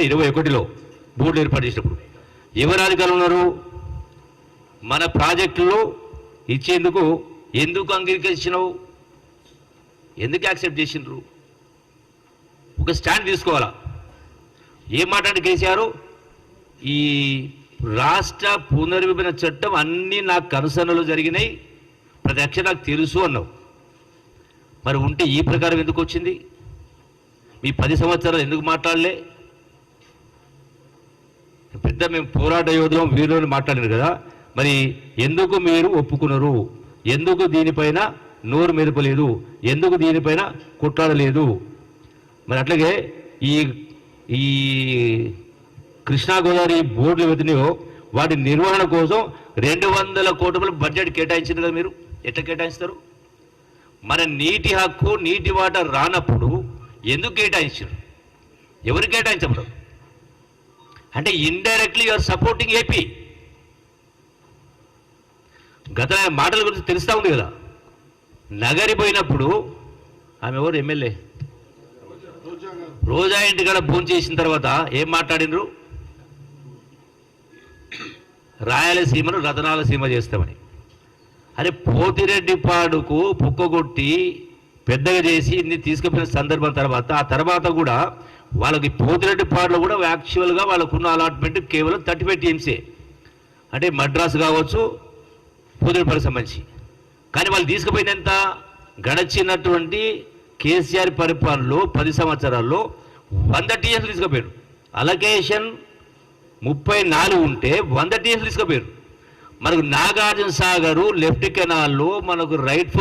ఇరవై ఒకటిలో బోర్డు ఏర్పాటు చేసినప్పుడు ఎవరు అధికారులు ఉన్నారు. మన ప్రాజెక్టులో ఇచ్చేందుకు ఎందుకు అంగీకరించినావు? ఎందుకు యాక్సెప్ట్ చేసిండ్రు? ఒక స్టాండ్ తీసుకోవాలా? ఏం మాట్లాడి కేసీఆర్ ఈ రాష్ట్ర పునర్విభజన చట్టం అన్నీ నాకు కనుసనలు జరిగినాయి. ప్రతి అక్షరం నాకు తెలుసు అన్నావు. మరి ఉంటే ఈ ప్రకారం ఎందుకు వచ్చింది? మీ పది సంవత్సరాలు ఎందుకు మాట్లాడలే? పెద్ద మేము పోరాట యోధులం వీరులని మాట్లాడారు కదా? మరి ఎందుకు మీరు ఒప్పుకున్నారు? ఎందుకు దీనిపైన నోరు మెదపలేదు? ఎందుకు దీనిపైన కొట్లాడలేదు? మరి అట్లాగే ఈ ఈ కృష్ణా గోదావరి బోర్డులు వెతినాయో వాటి నిర్వహణ కోసం రెండు వందల కోట్ల రూపాయలు బడ్జెట్ కేటాయించింది కదా మీరు? ఎట్లా కేటాయిస్తారు? మన నీటి హక్కు నీటి వాటర్ రానప్పుడు ఎందుకు కేటాయించారు ఎవరు కేటాయించబడరు అంటే ఇండైరెక్ట్లీ యూఆర్ సపోర్టింగ్ ఏపీ గత మాటల గురించి తెలుస్తూ ఉంది కదా. నగరి పోయినప్పుడు ఆమె ఎవరు? ఎమ్మెల్యే. రోజా ఇంటికాడ ఫోన్ చేసిన తర్వాత ఏం మాట్లాడినరు? రాయలసీమను రతనాలసీమ చేస్తామని. అరే పోతిరెడ్డి పాడుకు పుక్కగొట్టి పెద్దగా చేసి ఇన్ని తీసుకుపోయిన సందర్భం తర్వాత ఆ తర్వాత కూడా వాళ్ళకి పోతిరెడ్డి పాడులో కూడా యాక్చువల్గా వాళ్ళకున్న అలాట్మెంట్ కేవలం థర్టీ ఫైవ్ టీమ్సే అంటే మద్రాసు కావచ్చు పోతిరెడ్డిపాడుకు సంబంధించి. కానీ వాళ్ళు తీసుకుపోయినంత గడచినటువంటి కేసీఆర్ పరిపాలనలో పది సంవత్సరాల్లో వంద టీఎస్లు తీసుకుపోయారు. అలకేషన్ ముప్పై నాలుగు ఉంటే వంద టీఎస్లు తీసుకుపోయారు. మనకు నాగార్జున సాగరు లెఫ్ట్ కెనాల్లో మనకు రైట్